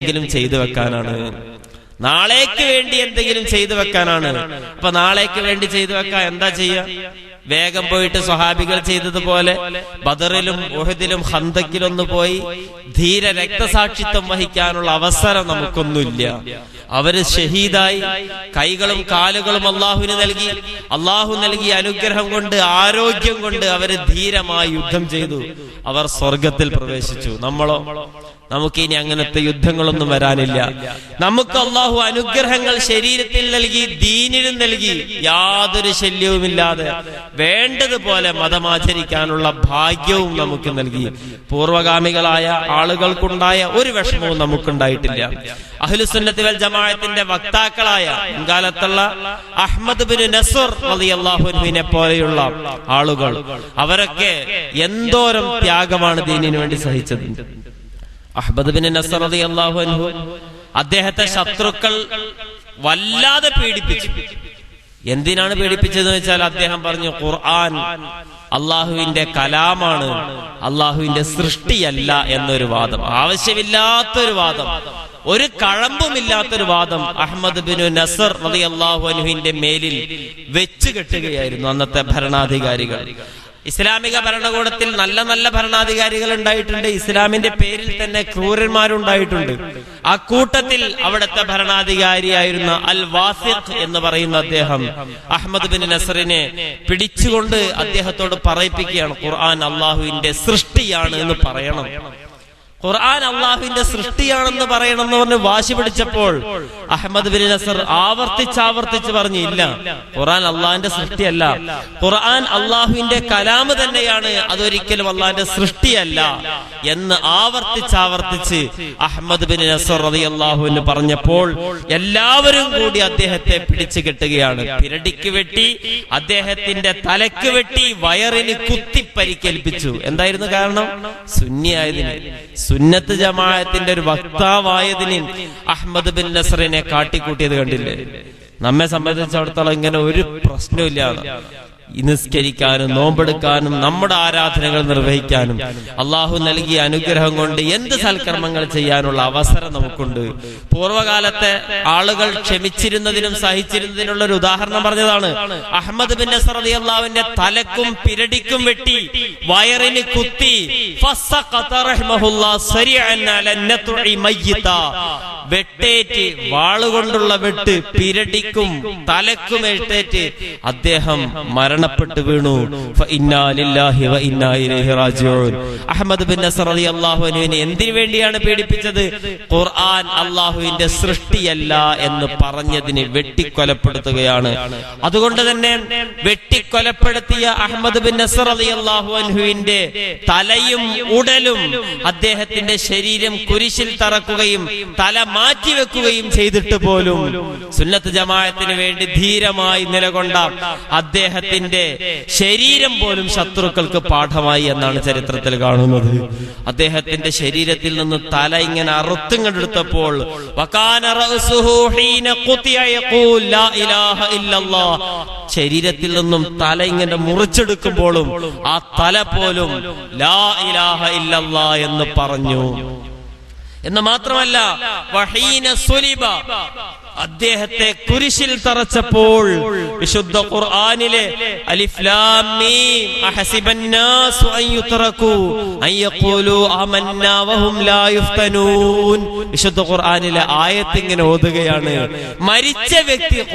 എന്തെങ്കിലും ചെയ്തു വെക്കാനാണ്. നാളേക്ക് വേണ്ടി എന്തെങ്കിലും ചെയ്തു വെക്കാനാണ്. അപ്പൊ നാളേക്ക് വേണ്ടി ചെയ്തു വെക്കാൻ എന്താ ചെയ്യാ? വേഗം പോയിട്ട് സ്വഹാബികൾ ചെയ്തതുപോലെ ബദറിലും ഒഹദിലും ഹന്തക്കിലൊന്നു പോയി ധീര രക്തസാക്ഷിത്വം വഹിക്കാനുള്ള അവസരം നമുക്കൊന്നുമില്ല. അവർ ഷഹീദായി കൈകളും കാലുകളും അള്ളാഹുവിന് നൽകി അള്ളാഹു നൽകിയ അനുഗ്രഹം കൊണ്ട് ആരോഗ്യം കൊണ്ട് അവർ ധീരമായി യുദ്ധം ചെയ്തു. അവർ സ്വർഗത്തിൽ പ്രവേശിച്ചു. നമ്മളോ? നമുക്ക് ഇനി അങ്ങനത്തെ യുദ്ധങ്ങളൊന്നും വരാനില്ല. നമുക്ക് അള്ളാഹു അനുഗ്രഹങ്ങൾ ശരീരത്തിൽ നൽകി ദീനിലും നൽകി യാതൊരു ശല്യവുമില്ലാതെ വേണ്ടതുപോലെ മതമാചരിക്കാനുള്ള ഭാഗ്യവും നമുക്ക് നൽകി. പൂർവഗാമികളായ ആളുകൾക്കുണ്ടായ ഒരു വിഷമവും നമുക്കുണ്ടായിട്ടില്ല. അഹ്ലുസുന്നത്തി വൽ ജമാഅത്തിന്റെ വക്താക്കളായ മുൻകാലത്തുള്ള അഹമ്മദ് ബിൻ നസർ അള്ളാഹുവിനെ പോലെയുള്ള ആളുകൾ അവരൊക്കെ എന്തോരം ത്യാഗമാണ് ദീനിനു വേണ്ടി സഹിച്ചത്. അഹ്മദ് ബിൻ നസർ റളിയല്ലാഹു അൻഹു അദ്ദേഹത്തെ ശത്രുക്കൾ വല്ലാതെ പീഡിപ്പിച്ചു. എന്തിനാണ് പീഡിപ്പിച്ചതെന്ന് വെച്ചാൽ അദ്ദേഹം പറഞ്ഞു ഖുർആൻ അള്ളാഹുവിന്റെ കലാമാണ് അള്ളാഹുവിന്റെ സൃഷ്ടിയല്ല എന്നൊരു വാദം ആവശ്യമില്ലാത്തൊരു വാദം ഒരു കഴമ്പുമില്ലാത്തൊരു വാദം അഹമ്മദ് ബിൻ നസർ അലി അള്ളാഹു അനുഹിന്റെ മേലിൽ വെച്ച് കെട്ടുകയായിരുന്നു അന്നത്തെ ഭരണാധികാരികൾ. ഇസ്ലാമിക ഭരണകൂടത്തിൽ നല്ല നല്ല ഭരണാധികാരികൾ ഉണ്ടായിട്ടുണ്ട്. ഇസ്ലാമിന്റെ പേരിൽ തന്നെ ക്രൂരന്മാരുണ്ടായിട്ടുണ്ട്. ആ കൂട്ടത്തിൽ അവിടുത്തെ ഭരണാധികാരിയായിരുന്ന അൽ വാസിഖ് എന്ന് പറയുന്ന അദ്ദേഹം അഹമ്മദ് ബിൻ നസറിനെ പിടിച്ചുകൊണ്ട് അദ്ദേഹത്തോട് പറയിപ്പിക്കുകയാണ്. ഖുർആൻ അള്ളാഹുവിന്റെ സൃഷ്ടിയാണ് എന്ന് പറയണം. ഖുർആൻ അള്ളാഹുവിന്റെ സൃഷ്ടിയാണെന്ന് പറയണമെന്ന് പറഞ്ഞ് വാശി പിടിച്ചപ്പോൾ അഹമ്മദ് ബിൻ നസർ ആവർത്തിച്ചാവർത്തിച്ച് ആവർത്തിച്ച് പറഞ്ഞു ഇല്ല ഖുർആൻ അള്ളാഹിന്റെ സൃഷ്ടിയല്ല. ഖുർആൻ അള്ളാഹുവിന്റെ കലാമ് തന്നെയാണ് അതൊരിക്കലും അള്ളാഹിന്റെ സൃഷ്ടിയല്ല എന്ന് ആവർത്തിച്ചാവർത്തിച്ച് ആവർത്തിച്ച് അഹമ്മദ് ബിൻ നസർ റതി അള്ളാഹുവിന് പറഞ്ഞപ്പോൾ എല്ലാവരും കൂടി അദ്ദേഹത്തെ പിടിച്ചു കെട്ടുകയാണ്. പിരടിക്ക് വെട്ടി അദ്ദേഹത്തിന്റെ തലക്ക് വെട്ടി വയറിന് കുത്തി പരിക്കേൽപ്പിച്ചു എന്തായിരുന്നു കാരണം? സുന്നിയായതിന് സുന്നത്ത് ജമാഅത്തിന്റെ ഒരു വക്താവായതിന് അഹമ്മദ് ബിൻ നസറിനെ കാട്ടിക്കൂട്ടിയത് കണ്ടില്ലേ? നമ്മെ സംബന്ധിച്ചിടത്തോളം ഇങ്ങനെ ഒരു പ്രശ്നമില്ല നിസ്കരിക്കാനും നോമ്പെടുക്കാനും നമ്മുടെ ആരാധനകൾ നിർവഹിക്കാനും അള്ളാഹു നൽകിയ അനുഗ്രഹം കൊണ്ട് എന്ത് സൽക്കർമ്മങ്ങൾ ചെയ്യാനുള്ള അവസരം നമുക്കുണ്ട്. പൂർവകാലത്തെ ആളുകൾ ക്ഷമിച്ചിരുന്നതിനും സഹിച്ചിരുന്നതിനുള്ള ഒരു ഉദാഹരണം പറഞ്ഞതാണ്. അഹമ്മദ് ബിൻ നസർ തലക്കും പിരടിക്കും വെട്ടി വയറിന് കുത്തി فسقط رحمه الله سريعا على النطع ميتا. വെട്ടേറ്റ് വാളുകൊണ്ടുള്ള വെട്ട് പിരടിക്കും തലക്കും എട്ടേറ്റ് അദ്ദേഹം മരണപ്പെട്ടു വീണു. അഹമ്മദ് ബിൻ നസർ അൻഹുവിനെ എന്തിനു വേണ്ടിയാണ് പീഡിപ്പിച്ചത്? ഖുർആൻ അള്ളാഹുവിന്റെ സൃഷ്ടിയല്ല എന്ന് പറഞ്ഞതിന് വെട്ടിക്കൊലപ്പെടുത്തുകയാണ്. അതുകൊണ്ട് തന്നെ വെട്ടിക്കൊലപ്പെടുത്തിയ അഹമ്മദ് ബിൻ നസർ റളിയല്ലാഹു അൻഹുവിന്റെ തലയും ഉടലും അദ്ദേഹത്തിന്റെ ശരീരം കുരിശിൽ തറക്കുകയും തല മാറ്റിവെക്കുകയും ചെയ്തിട്ട് പോലും സുന്നത്ത് ജമാഅത്തിന് വേണ്ടി ധീരമായി നിലകൊണ്ട അദ്ദേഹത്തിന്റെ ശരീരം പോലും ശത്രുക്കൾക്ക് പാഠമായി എന്നാണ് ചരിത്രത്തിൽ കാണുന്നത്. അദ്ദേഹത്തിന്റെ ശരീരത്തിൽ നിന്ന് തല ഇങ്ങനെ അറുത്തും കണ്ടെടുത്തപ്പോൾ വകാന റഅ്സുഹു ഹീന ഖുതിയ യഖൂൽ ലാ ഇലാഹ ഇല്ലല്ലാഹ് ശരീരത്തിൽ നിന്നും തല ഇങ്ങനെ മുറിച്ചെടുക്കുമ്പോഴും ആ തല പോലും ലാ ഇലാഹ എന്ന് പറഞ്ഞു. എന്ന് മാത്രമല്ല അദ്ദേഹത്തെ കുരിശിൽ തറച്ചപ്പോൾ വിശുദ്ധ ഖുർആനിലെ അലിഫ് ലാം മീം അഹസിബൻ നാസു അൻ യുത്രകു അൻ ലാ യുഫ്തനൂൻ. വിശുദ്ധ ഖുർആനിലെ ആയത്ത് ഇങ്ങനെ ഓതുകയാണ്. മരിച്ച വ്യക്തി